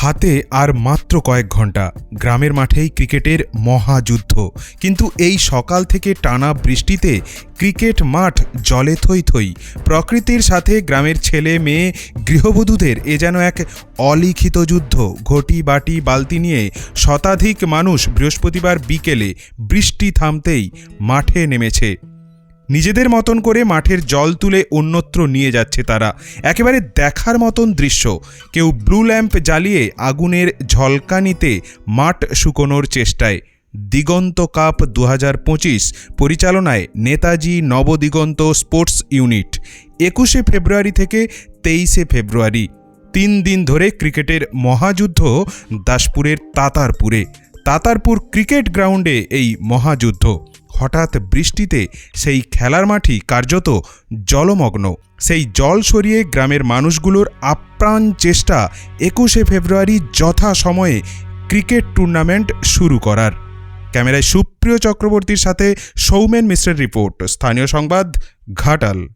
হাতে আর মাত্র কয়েক ঘণ্টা গ্রামের মাঠেই ক্রিকেটের মহাযুদ্ধ। কিন্তু এই সকাল থেকে টানা বৃষ্টিতে ক্রিকেট মাঠ জলে থই থই প্রকৃতির সাথে গ্রামের ছেলে মেয়ে গৃহবধূদের এ যেন এক অলিখিত যুদ্ধ। ঘটি, বাটি, বালতি নিয়ে শতাধিক মানুষ বৃহস্পতিবার বিকেলে বৃষ্টি থামতেই মাঠে নেমেছে। নিজেদের মতন করে মাঠের জল তুলে অন্যত্র নিয়ে যাচ্ছে তারা। একেবারে দেখার মতন দৃশ্য। কেউ ব্লু ল্যাম্প জ্বালিয়ে আগুনের ঝলকানিতে মাঠ শুকোনোর চেষ্টায়। দিগন্ত কাপ দু হাজার পঁচিশ পরিচালনায় নেতাজি নবদিগন্ত স্পোর্টস ইউনিট। একুশে ফেব্রুয়ারি থেকে তেইশে ফেব্রুয়ারি। তিন দিন ধরে ক্রিকেটের মহাযুদ্ধ দাসপুরের তাতারপুরে। তাতারপুর ক্রিকেট গ্রাউন্ডে এই মহাযুদ্ধ। হঠাৎ বৃষ্টিতে সেই খেলার মাঠই কার্যত জলমগ্ন। সেই জল সরিয়ে গ্রামের মানুষগুলোর আপ্রাণ চেষ্টা একুশে ফেব্রুয়ারি যথা সময়ে ক্রিকেট টুর্নামেন্ট শুরু করার। ক্যামেরায় সুপ্রিয় চক্রবর্তীর সাথে সৌমেন মিশ্রের রিপোর্ট। স্থানীয় সংবাদ, ঘাটাল।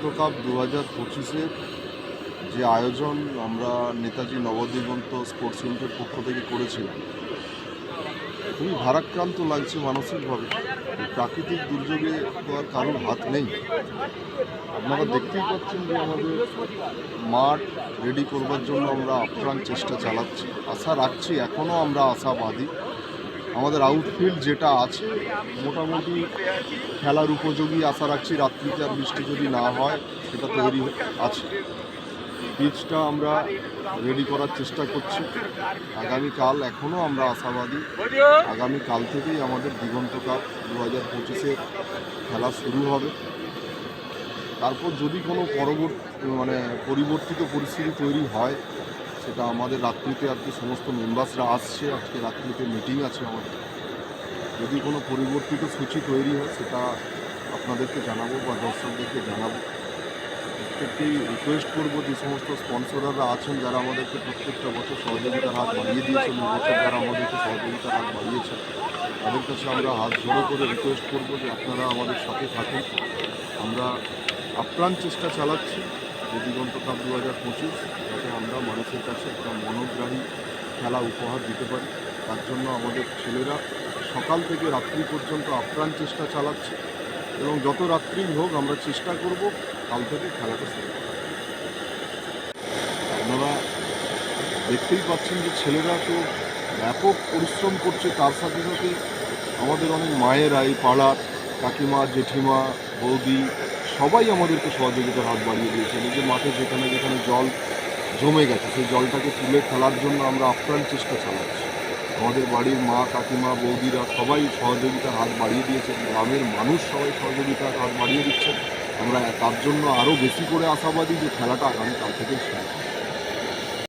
দিগন্ত কাপ দু হাজার পঁচিশের যে আয়োজন আমরা নেতাজি নবদিগন্ত স্পোর্টস ইউনিটের পক্ষ থেকে করেছিলাম, খুবই ভারাক্রান্ত লাগছে মানসিকভাবে। প্রাকৃতিক দুর্যোগে তো আর কারোর হাত নেই। আপনারা দেখতেই পাচ্ছেন যে আমাদের মাঠ রেডি করবার জন্য আমরা আপ্রাণ চেষ্টা চালাচ্ছি। আশা রাখছি এখনও আমরা আশাবাদী। আমাদের আউটফিল্ড যেটা আছে, মোটামুটি খেলার উপযোগী আশা রাখছি, রাত্রিতে আর বৃষ্টি যদি না হয়, সেটা তৈরি আছে। পিচটা আমরা রেডি করার চেষ্টা করছি। আগামীকাল এখনও আমরা আশাবাদী, আগামীকাল থেকেই আমাদের দিগন্ত কাপ দু হাজার পঁচিশে খেলা শুরু হবে। তারপর যদি কোনো পরবর্তী মানে পরিবর্তিত পরিস্থিতি তৈরি হয় সেটা আমাদের রাত্রিতে আর কি সমস্ত মেম্বার্সরা আসছে, আজকে রাত্রিতে মিটিং আছে আমাদের। যদি কোনো পরিবর্তিত সূচি তৈরি হয়, সেটা আপনাদেরকে জানাব বা দর্শকদেরকে জানাব। প্রত্যেককেই রিকোয়েস্ট করব যে সমস্ত স্পন্সররা আছেন, যারা আমাদেরকে প্রত্যেকটা বছর সহযোগিতার হাত বাড়িয়ে দিয়েছেন বছর যারা আমাদেরকে সহযোগিতার হাত বাড়িয়েছেন, তাদের কাছে আমরা হাত জোড়ো করে রিকোয়েস্ট করব যে আপনারা আমাদের সাথে থাকুন। আমরা আপ্রাণ চেষ্টা চালাচ্ছি। যে কাপ দু হাজার পঁচিশ, যাতে আমরা মানুষের কাছে একটা মনোগ্রাহী খেলা উপহার দিতে পারি তার জন্য আমাদের ছেলেরা সকাল থেকে রাত্রি পর্যন্ত আপ্রাণ চেষ্টা চালাচ্ছে এবং যত রাত্রি হোক আমরা চেষ্টা করব কাল থেকে খেলাটা শুরু। আপনারা দেখতেই পাচ্ছেন যে ছেলেরা তো ব্যাপক পরিশ্রম করছে, তার সাথে সাথে আমাদের অনেক মায়েরা এই পাড়ার কাকিমা, জেঠিমা, বৌদি সবাই আমাদেরকে সহযোগিতার হাত বাড়িয়ে দিয়েছেন। এই যে মাঠে যেখানে যেখানে জল জমে গেছে, সেই জলটাকে তুলে ফেলার জন্য আমরা আপ্রাণ চেষ্টা চালাচ্ছি। আমাদের বাড়ির মা, কাকিমা, বৌদিরা সবাই সহযোগিতার হাত বাড়িয়ে দিয়েছে গ্রামের মানুষ সবাই সহযোগিতার হাত বাড়িয়ে দিচ্ছেন। আমরা তার জন্য আরও বেশি করে আশাবাদী যে খেলাটা আগামীকাল থেকেই শুরু।